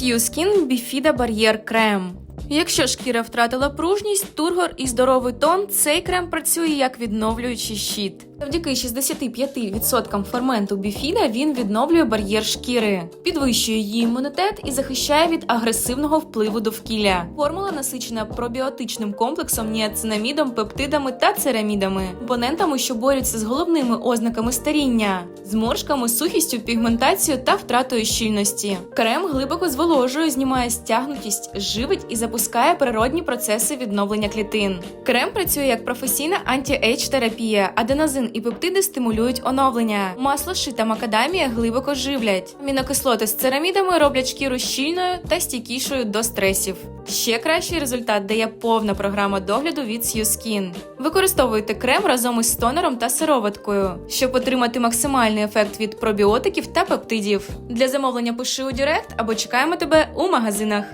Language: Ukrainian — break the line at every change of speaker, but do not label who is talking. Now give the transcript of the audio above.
Skin Bifida Barrier Крем. Якщо шкіра втратила пружність, тургор і здоровий тон, цей крем працює як відновлюючий щит. Завдяки 65% ферменту біфіда він відновлює бар'єр шкіри, підвищує її імунітет і захищає від агресивного впливу довкілля. Формула насичена пробіотичним комплексом, ніацинамідом, пептидами та церамідами, компонентами, що борються з головними ознаками старіння, зморшками, сухістю, пігментацією та втратою щільності. Крем глибоко зволожує, знімає стягнутість, живить і запускає природні процеси відновлення клітин. Крем працює як професійна анті-ейдж терапія, аденозин і пептиди стимулюють оновлення. Масло ши та макадамія глибоко живлять. Амінокислоти з церамідами роблять шкіру щільною та стійкішою до стресів. Ще кращий результат дає повна програма догляду від Sue Використовуйте крем разом із тонером та сироваткою, щоб отримати максимальний ефект від пробіотиків та пептидів. Для замовлення пиши у Директ або чекаємо тебе у магазинах.